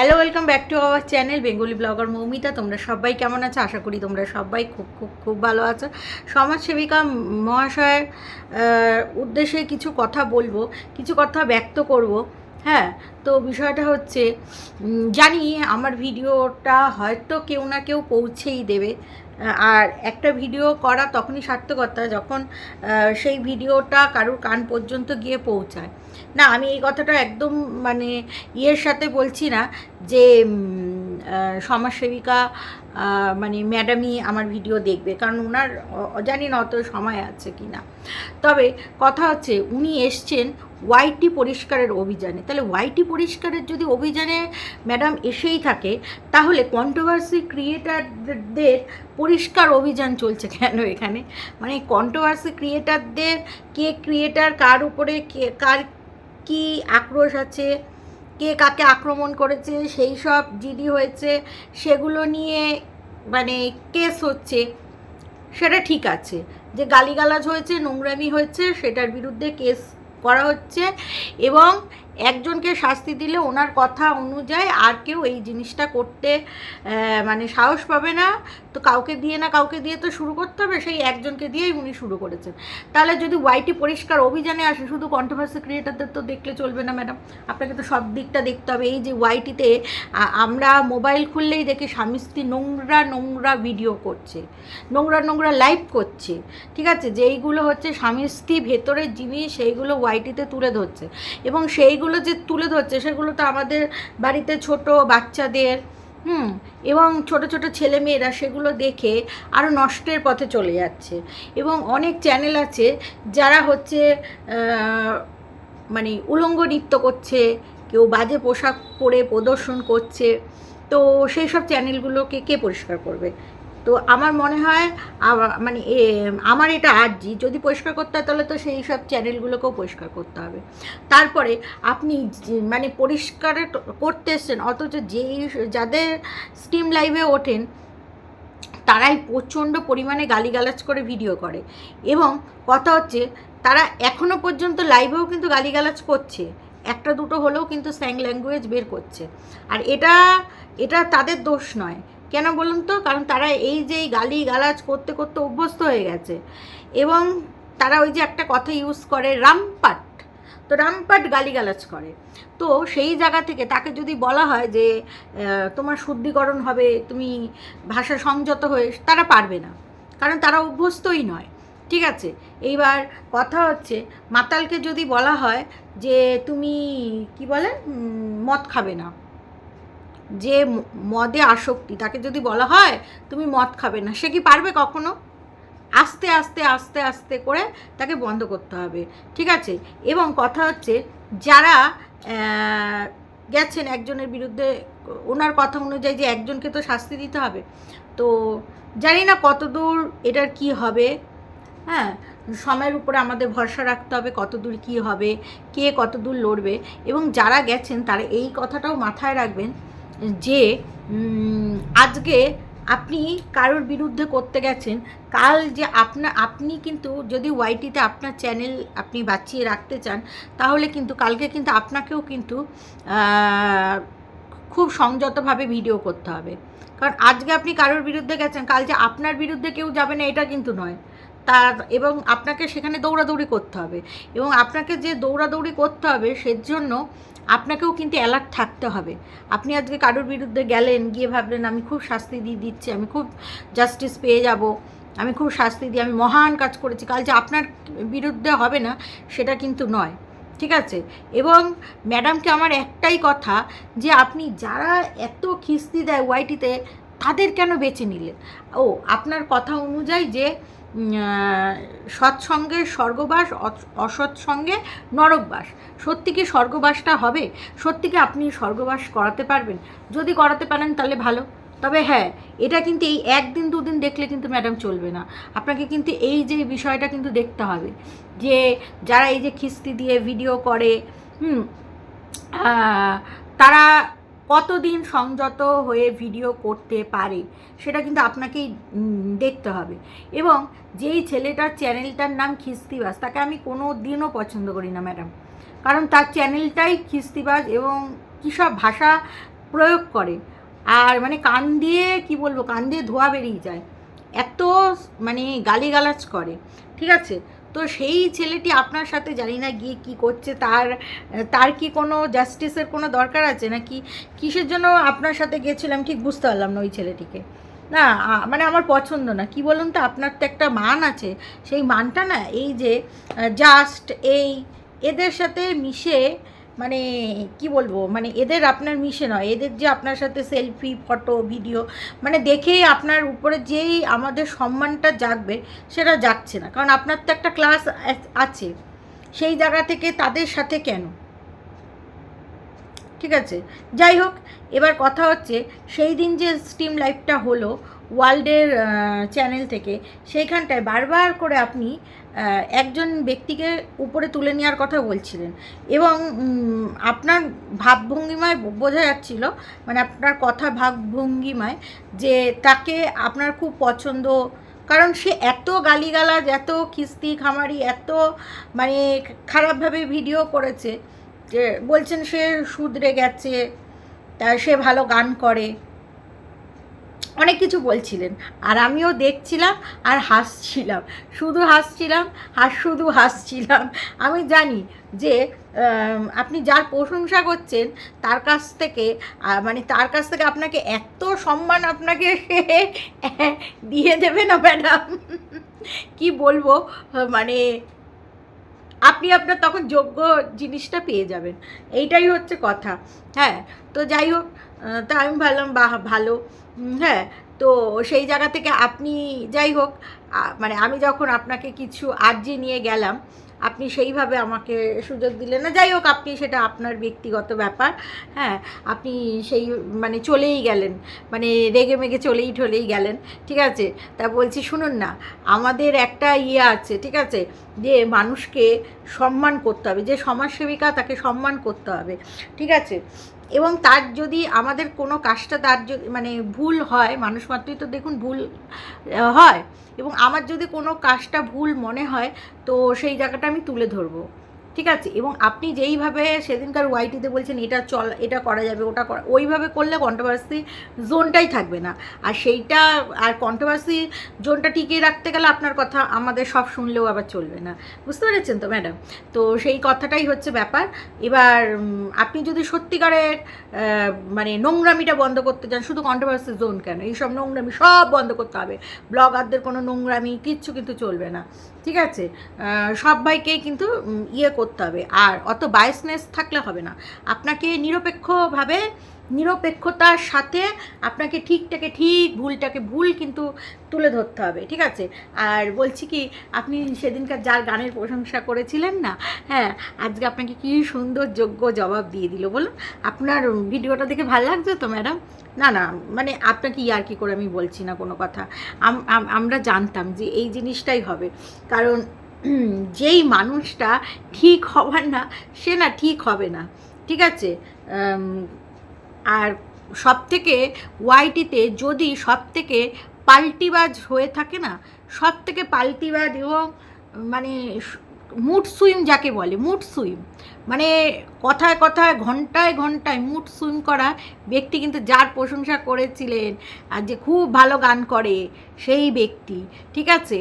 Hello welcome back to our channel Bengali blogger Moumita তোমরা সবাই কেমন আছো? আশা করি তোমরা সবাই খুব খুব খুব ভালো আছো। সমাজসেবিকা মহাশয়ের উদ্দেশ্যে কিছু কথা বলব, কিছু কথা ব্যক্ত করব হ্যাঁ? তো বিষয়টা হচ্ছে জানি আমার ভিডিওটা হয়তো কেউ না কেউ পৌঁছেই দেবে। আর একটা ভিডিও করা তখনই সার্থকতা যখন সেই ভিডিওটা কারোর কান পর্যন্ত গিয়ে পৌঁছায়। না, আমি এই কথাটা একদম মানে ইয়ের সাথে বলছি না যে সমাজসেবিকা মানে ম্যাডামই আমার ভিডিও দেখবে, কারণ ওনার জানি না অত সময় আছে কি না। তবে কথা হচ্ছে, উনি এসছেন ওয়াইটি পরিষ্কারের অভিযানে। তাহলে ওয়াইটি পরিষ্কারের যদি অভিযানে ম্যাডাম এসেই থাকে, তাহলে কন্ট্রোভার্সি ক্রিয়েটারদের পরিষ্কার অভিযান চলছে কেন এখানে? মানে কন্ট্রোভার্সি ক্রিয়েটারদের কে ক্রিয়েটার কার উপরে কে, কার কি আক্রোশ আছে, কে কাকে আক্রমণ করেছে, সেই সব জিডি হয়েছে, সেগুলো নিয়ে মানে কেস হচ্ছে, সেটা ঠিক আছে। যে গালিগালাজ হয়েছে, নোংরামি হয়েছে, সেটার বিরুদ্ধে কেস করা হচ্ছে এবং একজনকে শাস্তি দিলে ওনার কথা অনুযায়ী আর কেউ এই জিনিসটা করতে মানে সাহস পাবে না। তো কাউকে দিয়ে না কাউকে দিয়ে তো শুরু করতে হবে, সেই একজনকে দিয়েই উনি শুরু করেছেন। তাহলে যদি ওয়াইটি পরিষ্কার অভিযানে আসে, শুধু কন্ট্রোভার্সি ক্রিয়েটারদের তো দেখলে চলবে না ম্যাডাম আপনাকে তো সব দিকটা দেখতে হবে। এই যে ওয়াইটিতে আমরা মোবাইল খুললেই দেখি স্বামী স্ত্রী নোংরা নোংরা ভিডিও করছে। নোংরা নোংরা লাইভ করছে। ঠিক আছে? যেইগুলো হচ্ছে স্বামী স্ত্রী ভেতরের জিনিস, সেইগুলো ওয়াইটিতে তুলে ধরছে। এবং সেইগুলো যে তুলে ধরছে, সেগুলো তো আমাদের বাড়িতে ছোট বাচ্চাদের, হুম, এবং ছোট ছোট ছেলে মেয়েরা সেগুলো দেখে আরও নষ্টের পথে চলে যাচ্ছে। এবং অনেক চ্যানেল আছে যারা হচ্ছে মানে উলঙ্গ নৃত্য করছে, কেউ বাজে পোশাক পরে প্রদর্শন করছে। তো সেই সব চ্যানেলগুলোকে কে পরিষ্কার করবে? তো আমার মনে হয় মানে আমার এটা আর্জি। যদি পরিষ্কার করতে হয় তাহলে তো সেই সব চ্যানেলগুলোকেও পরিষ্কার করতে হবে। তারপরে আপনি মানে পরিষ্কার করতে এসছেন, অথচ যেই যাদের স্টিম লাইভে ওঠেন, তারাই প্রচণ্ড পরিমাণে গালিগালাজ করে ভিডিও করে। এবং কথা হচ্ছে, তারা এখনও পর্যন্ত লাইভেও কিন্তু গালিগালাজ করছে। একটা দুটো হলেও কিন্তু স্যাং ল্যাঙ্গুয়েজ বের করছে। আর এটা এটা তাদের দোষ নয়। কেন বলুন তো? কারণ তারা এই যে গালি গালাজ করতে করতে অভ্যস্ত হয়ে গেছে। এবং তারা ওই যে একটা কথা ইউজ করে, রামপাট। তো রামপাট গালিগালাজ করে। তো সেই জায়গা থেকে তাকে যদি বলা হয় যে তোমার শুদ্ধিকরণ হবে, তুমি ভাষা সংযত হয়ে, তারা পারবে না। কারণ তারা অভ্যস্তই নয়। ঠিক আছে? এইবার কথা হচ্ছে, মাতালকে যদি বলা হয় যে, তুমি কি বলে? মদ খাবে না। যে মদে আসক্তি, তাকে যদি বলা হয়, তুমি মদ খাবে না, সে কি পারবে কখনো? আস্তে আস্তে আস্তে আস্তে করে তাকে বন্ধ করতে হবে, ঠিক আছে? এবং কথা হচ্ছে, যারা গেছেন একজনের বিরুদ্ধে, ওনার কথা অনুযায়ী যে একজনকে তো শাস্তি দিতে হবে, তো জানি না কতদূর এটার কি হবে হ্যাঁ? সময়ের উপরে আমাদের ভরসা রাখতে হবে কতদূর কি হবে, কে কতদূর লড়বে, এবং যারা গেছেন তারা এই কথাটাও মাথায় রাখবেন যে আজকে আপনি কারোর বিরুদ্ধে করতে গেছেন, কাল যে আপনা, আপনি কিন্তু যদি ওয়াইটিতে আপনার চ্যানেল আপনি বাঁচিয়ে রাখতে চান, তাহলে কিন্তু কালকে কিন্তু আপনাকেও কিন্তু খুব সংযতভাবে ভিডিও করতে হবে। কারণ আজকে আপনি কারোর বিরুদ্ধে গেছেন, কাল যে আপনার বিরুদ্ধে কেউ যাবে না, এটা কিন্তু নয়। তার এবং আপনাকে সেখানে দৌড়াদৌড়ি করতে হবে। এবং আপনাকে যে দৌড়াদৌড়ি করতে হবে সেজন্য আপনাকেও কিন্তু অ্যালার্ট থাকতে হবে। আপনি আজকে কারোর বিরুদ্ধে গেলেন, গিয়ে ভাবলেন, আমি খুব শাস্তি দিয়ে দিচ্ছি, আমি খুব জাস্টিস পেয়ে যাব, আমি খুব শাস্তি দিয়ে, আমি মহান কাজ করেছি, কাল যে আপনার বিরুদ্ধে হবে না, সেটা কিন্তু নয়। ঠিক আছে? এবং ম্যাডামকে আমার একটাই কথা যে, আপনি যারা এত খিস্তি দেয় ওয়াইটিতে, তাদের কেন বেছে নিলেন? ও, আপনার কথা অনুযায়ী যে সৎসঙ্গের স্বর্গবাস অস- অসৎসঙ্গে নরকবাস। সত্যি কি স্বর্গবাসটা হবে? সত্যি কি আপনি স্বর্গবাস করাতে পারবেন? যদি করাতে পারেন তাহলে ভালো। তবে হ্যাঁ এটা কিন্তু এই একদিন, দুদিন দেখলে কিন্তু ম্যাডাম চলবে না। আপনাকে কিন্তু এই যে বিষয়টা কিন্তু দেখতে হবে যে যারা এই যে খিস্তি দিয়ে ভিডিও করে, হুম তারা কতদিন সংযত হয়ে ভিডিও করতে পারে, সেটা কিন্তু আপনাকেই দেখতে হবে। এবং যেই ছেলেটার চ্যানেলটার নাম খিস্তিবাজ, তাকে আমি কোনো দিনও পছন্দ করি না ম্যাডাম কারণ তার চ্যানেলটাই খিস্তিবাজ এবং কী সব ভাষা প্রয়োগ করে। আর মানে কান দিয়ে, কি বলব, কান দিয়ে ধোয়া বেরিয়ে যায়। এত মানে গালিগালাজ করে। ঠিক আছে? তো সেই ছেলেটি আপনার সাথে জানি না গিয়ে কি করছে, তার তার কি কোনো জাস্টিসের কোনো দরকার আছে? নাকি কিসের জন্য আপনার সাথে গেছিলাম? ঠিক বুঝতে পারলাম না ওই ছেলেটিকে। না মানে আমার পছন্দ না। কি বলুন তো, আপনার তো একটা মান আছে। সেই মানটা না, এই যে জাস্ট এই, এদের সাথে মিশে মানে কি বলব মানে এদের আপনার মিশে নয়, এদের যে আপনার সাথে সেলফি ফটো ভিডিও মানে দেখেই আপনার উপরে যেই আমাদের সম্মানটা জাগবে, সেটা জাগছে না। কারণ আপনার তো একটা ক্লাস আছে, সেই জায়গা থেকে তাদের সাথে কেন? ঠিক আছে? যাই হোক, এবার কথা হচ্ছে, সেই দিন যে স্টিম লাইফটা হলো ওয়ার্ল্ডের চ্যানেল থেকে, সেইখানটায় বারবার করে আপনি একজন ব্যক্তিকে উপরে তুলে নেওয়ার কথা বলছিলেন। এবং আপনার ভাবভঙ্গিমায় বোঝা যাচ্ছিল মানে আপনার কথা ভাবভঙ্গিমায়, যে তাকে আপনার খুব পছন্দ, কারণ সে এত গালিগালাজ, এত খিস্তি খামারি, এত মানে খারাপভাবে ভিডিও করেছে, যে বলছেন সে শুধরে গেছে, তা সে ভালো গান করে। অনেক কিছু বলছিলেন। আর আমিও দেখছিলাম আর হাসছিলাম। শুধু হাসছিলাম আর শুধু হাসছিলাম। আমি জানি যে আপনি যার প্রশংসা করছেন, তার কাছ থেকে মানে তার কাছ থেকে আপনাকে এত সম্মান আপনাকে দিয়ে দেবে না, ম্যাডাম? কি বলব? মানে আপনি আপনার তখন যোগ্য জিনিসটা পেয়ে যাবেন। এইটাই হচ্ছে কথা। হ্যাঁ তো যাই হোক তা আমি ভাবলাম, বাহ, ভালো। হ্যাঁ তো সেই জায়গা থেকে আপনি যাই হোক মানে আমি যখন আপনাকে কিছু আর্জি নিয়ে গেলাম, আপনি সেইভাবে আমাকে সুযোগ দিলেন না। যাই হোক, আপনি সেটা আপনার ব্যক্তিগত ব্যাপার হ্যাঁ আপনি সেই মানে চলেই গেলেন মানে রেগে মেগে চলেই ঠলেই গেলেন, ঠিক আছে? তা বলছি, শুনুন না, আমাদের একটা ইয়ে আছে, ঠিক আছে? যে মানুষকে সম্মান করতে হবে, যে সমাজসেবিকা তাকে সম্মান করতে হবে, ঠিক আছে? এবং তার যদি আমাদের কোনো কাজটা তার মানে ভুল হয়, মানুষ মাত্রই তো দেখুন ভুল হয় এবং আমার যদি কোনো কাজটা ভুল মনে হয়, তো সেই জায়গাটা আমি তুলে ধরবো। ঠিক আছে? এবং আপনি যেইভাবে সেদিনকার ওয়াইটিতে বলছেন, এটা চল, এটা করা যাবে, ওটা করা, ওইভাবে করলে কন্ট্রোভার্সি জোনটাই থাকবে না। আর সেইটা, আর কন্ট্রোভার্সি জোনটা টিকিয়ে রাখতে গেলে আপনার কথা আমাদের সব শুনলেও আবার চলবে না। বুঝতে পেরেছেন তো, ম্যাডাম? তো সেই কথাটাই হচ্ছে ব্যাপার। এবার আপনি যদি সত্যিকারের মানে নোংরামিটা বন্ধ করতে চান, শুধু কন্ট্রোভার্সি জোন কেন? এইসব নোংরামি সব বন্ধ করতে হবে। ব্লগারদের কোনো নোংরামি, কিচ্ছু কিন্তু চলবে না। ঠিক আছে? সবাইকেই কিন্তু ইয়ে করতে হবে। আর অত বায়াসনেস থাকলে হবে না। আপনাকে নিরপেক্ষভাবে নিরপেক্ষতার সাথে আপনাকে ঠিকটাকে ঠিক, ভুলটাকে ভুল কিন্তু তুলে ধরতে হবে, ঠিক আছে? আর বলছি কি, আপনি সেদিনকার যার গানের প্রশংসা করেছিলেন না হ্যাঁ আজকে আপনাকে কি সুন্দর যোগ্য জবাব দিয়ে দিল, বলুন। আপনার ভিডিওটা দেখে ভালো লাগছে তো, ম্যাডাম? না না মানে আপনাকে ইয়ার কি করে আমি বলছি না কোনো কথা? আম- আম- আমরা জানতাম যে এই জিনিসটাই হবে, কারণ যেই মানুষটা ঠিক হবার না, সে না ঠিক হবে না, ঠিক আছে? আর সব থেকে ওয়াইটিতে যদি সব থেকে পাল্টিবাজ হয়ে থাকে না সব থেকে পাল্টিবাজ এবং মানে মুড সুইম যাকে বলে, মুড সুইম মানে কথায় কথায়, ঘন্টায় ঘন্টায় মুড সুইম করা ব্যক্তি কিন্তু যার প্রশংসা করেছিলেন আর যে খুব ভালো গান করে সেই ব্যক্তি, ঠিক আছে?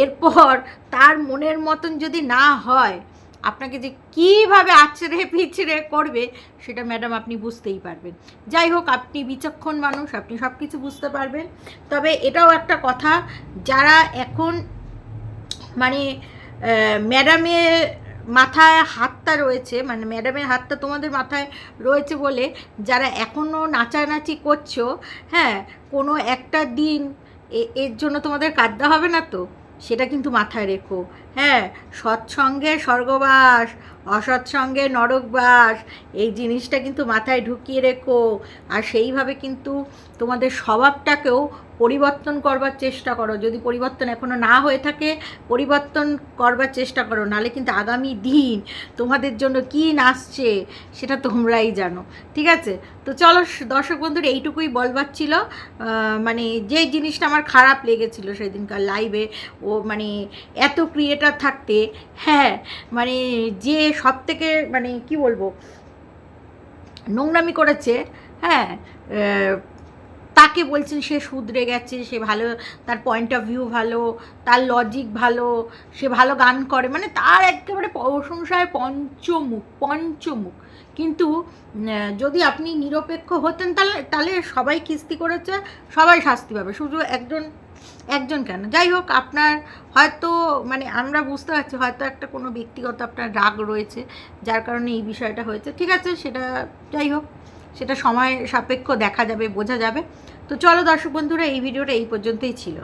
এরপর তার মনের মতন যদি না হয় আপনাকে যে কীভাবে আছড়ে পিছড়ে করবে, সেটা ম্যাডাম আপনি বুঝতেই পারবেন। যাই হোক, আপনি বিচক্ষণ মানুষ, আপনি সব কিছু বুঝতে পারবেন। তবে এটাও একটা কথা, যারা এখন মানে ম্যাডামের মাথায় হাতটা রয়েছে মানে ম্যাডামের হাতটা তোমাদের মাথায় রয়েছে বলে যারা এখনও নাচানাচি করছ হ্যাঁ কোনো একটা দিন এর জন্য তোমাদের কাঁদতে হবে না তো? সেটা কিন্তু মাথায় রেখো। হ্যাঁ সৎসঙ্গে স্বর্গবাস অসৎসঙ্গে নরকবাস এই জিনিসটা কিন্তু মাথায় ঢুকিয়ে রেখো। আর সেইভাবে কিন্তু তোমাদের স্বভাবটাকেও পরিবর্তন করবার চেষ্টা করো। যদি পরিবর্তন এখনও না হয়ে থাকে, পরিবর্তন করবার চেষ্টা করো। নালে কিন্তু আগামী দিন তোমাদের জন্য কি নাচছে সেটা তোমরাই জানো। ঠিক আছে? তো চলো দর্শক বন্ধুর এইটুকুই বলবার ছিল। মানে যে জিনিসটা আমার খারাপ লেগেছিল সেদিনকার লাইভে ও মানে এত ক্রিয়েটার থাকতে হ্যাঁ মানে যে সব থেকে মানে কি বলব? নোংরামি করেছে হ্যাঁ তাকে বলছেন সে শুধরে গেছে, সে ভালো, তার পয়েন্ট অফ ভিউ ভালো, তার লজিক ভালো, সে ভালো গান করে মানে তার একেবারে প্রশংসায় পঞ্চমুখ পঞ্চমুখ। কিন্তু যদি আপনি নিরপেক্ষ হতেন, তাহলে তাহলে সবাই কিস্তি করেছে, সবাই শাস্তি পাবে। শুধু একজন একজন কেন? যাই হোক, আপনার হয়তো মানে আমরা বুঝতে পারছি, হয়তো একটা কোনো ব্যক্তিগত আপনার রাগ রয়েছে, যার কারণে এই বিষয়টা হয়েছে। ঠিক আছে, সেটা যাই হোক, সেটা সময় সাপেক্ষ দেখা যাবে, বোঝা যাবে। তো চলো দর্শক বন্ধুরা, এই ভিডিওটা এই পর্যন্তই ছিল।